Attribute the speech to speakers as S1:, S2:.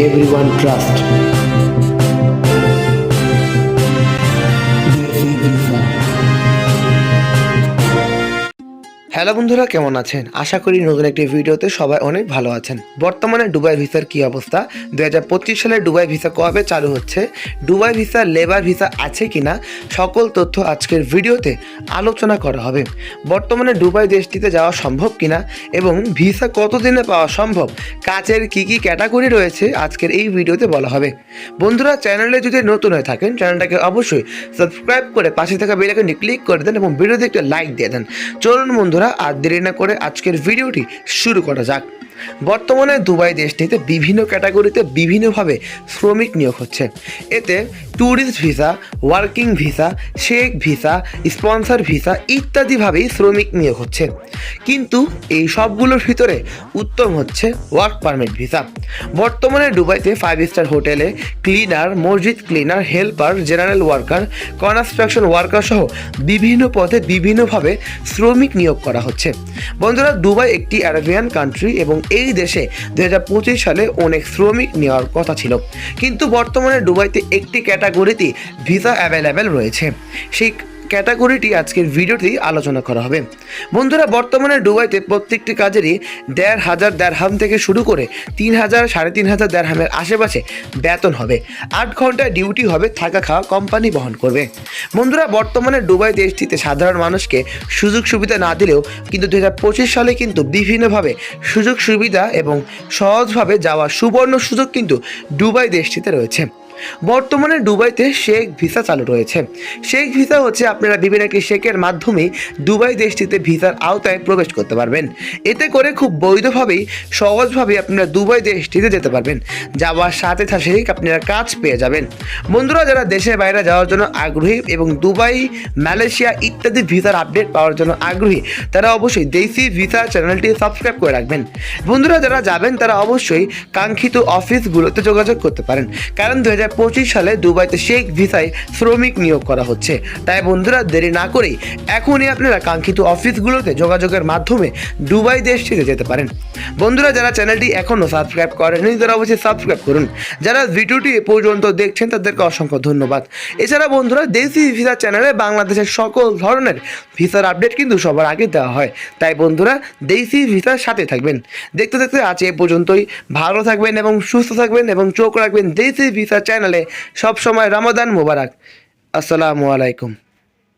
S1: everyone trusts. Hello বন্ধুরা, কেমন আছেন? আশা করি নতুন একটি ভিডিওতে সবাই অনেক ভালো আছেন। বর্তমানে ডুবাই ভিসার কি অবস্থা? দু হাজার পঁচিশ সালে ডুবাই ভিসা কবে চালু হচ্ছে? ডুবাই ভিসা, লেবার ভিসা আছে কিনা? সকল তথ্য আজকের ভিডিওতে আলোচনা করা হবে। বর্তমানে ডুবাই দেশটিতে যাওয়া সম্ভব কিনা? এবং ভিসা কতদিনে পাওয়া সম্ভব? কাজের কি কি ক্যাটাগরি রয়েছে? আজকের এই ভিডিওতে বলা হবে। বন্ধুরা, চ্যানেলে যদি নতুন হয়ে থাকেন, চ্যানেলটাকে অবশ্যই সাবস্ক্রাইব করে পাশে থাকা বেলাইকনটি ক্লিক করে দেন এবং ভিডিওতে একটা লাইক দিয়ে দেন। চলুন বন্ধুরা আর দেরি না করে আজকের ভিডিওটি শুরু করা যাক। বর্তমানে দুবাই দেশটিতে বিভিন্ন ক্যাটাগরিতে বিভিন্নভাবে শ্রমিক নিয়োগ হচ্ছে। এতে ট্যুরিস্ট ভিসা ওয়ার্কিং ভিসা শেখ ভিসা স্পন্সর ভিসা ইত্যাদিভাবেই শ্রমিক নিয়োগ হচ্ছে। কিন্তু এই সবগুলোর ভিতরে উত্তম হচ্ছে ওয়ার্ক পারমিট ভিসা বর্তমানে দুবাইতে ফাইভ স্টার হোটেলে ক্লিনার মসজিদ cleaner helper general worker construction worker সহ বিভিন্ন পদে বিভিন্নভাবে শ্রমিক নিয়োগ করা হচ্ছে। বন্ধুরা, দুবাই একটি আরবিয়ান কান্ট্রি এবং এই দেশে দু হাজার পঁচিশ সালে অনেক শ্রমিক নেওয়ার কথা ছিল। কিন্তু বর্তমানে ডুবাইতে একটি ক্যাটাগরিতে ভিসা অ্যাভেলেবেল রয়েছে। সেই ক্যাটাগরিটি আজকের ভিডিওতেই আলোচনা করা হবে। বন্ধুরা, বর্তমানে দুবাইতে প্রত্যেকটি কাজেরই দেড় হাজার দেড়হাম থেকে শুরু করে তিন হাজার, সাড়ে তিন হাজার দেড়হামের আশেপাশে বেতন হবে। আট ঘণ্টা ডিউটি হবে, থাকা খাওয়া কোম্পানি বহন করবে। বন্ধুরা, বর্তমানে দুবাই দেশটিতে সাধারণ মানুষকে সুযোগ সুবিধা না দিলেও কিন্তু দু হাজার পঁচিশ সালে কিন্তু বিভিন্নভাবে সুযোগ সুবিধা এবং সহজভাবে যাওয়ার সুবর্ণ সুযোগ কিন্তু দুবাই দেশটিতে রয়েছে। বর্তমানে দুবাইতে শেখ ভিসা চালু রয়েছে। শেখ ভিসা হচ্ছে আপনারা বিভিন্ন একটি শেখের মাধ্যমেই দুবাই দেশটিতে ভিসার আওতায় প্রবেশ করতে পারবেন। এতে করে খুব বৈধভাবেই সহজভাবে আপনারা দুবাই দেশটিতে যেতে পারবেন। যাওয়ার সাথে সাথেই আপনারা কাজ পেয়ে যাবেন। বন্ধুরা, যারা দেশের বাইরে যাওয়ার জন্য আগ্রহী এবং দুবাই, মালয়েশিয়া ইত্যাদি ভিসার আপডেট পাওয়ার জন্য আগ্রহী, তারা অবশ্যই দেশি ভিসা চ্যানেলটি সাবস্ক্রাইব করে রাখবেন। বন্ধুরা, যারা যাবেন, তারা অবশ্যই কাঙ্ক্ষিত অফিসগুলোতে যোগাযোগ করতে পারেন। কারণ দু হাজার পঁচিশ সালে দুবাইতে শেখ ভিসায় শ্রমিক নিয়োগ করা হচ্ছে। তাই বন্ধুরা, দেরি না করেই এখনই আপনারা কাঙ্ক্ষিত অফিসগুলোতে যোগাযোগের মাধ্যমে দুবাই দেশটিতে যেতে পারেন। বন্ধুরা, যারা চ্যানেলটি এখনও সাবস্ক্রাইব করেনি তারা অবশ্যই সাবস্ক্রাইব করুন। যারা ভিডিওটি এ পর্যন্ত দেখছেন, তাদেরকে অসংখ্য ধন্যবাদ। এছাড়া বন্ধুরা, দেশি ভিসা চ্যানেলে বাংলাদেশের সকল ধরনের ভিসার আপডেট কিন্তু সবার আগে দেওয়া হয়। তাই বন্ধুরা, দেশি ভিসার সাথে থাকবেন। দেখতে দেখতে আজ এ পর্যন্তই। ভালো থাকবেন এবং সুস্থ থাকবেন এবং চোখ রাখবেন দেশি ভিসা চ্যানেলে সবসময় রমাদান মোবারক আসসালামু আলাইকুম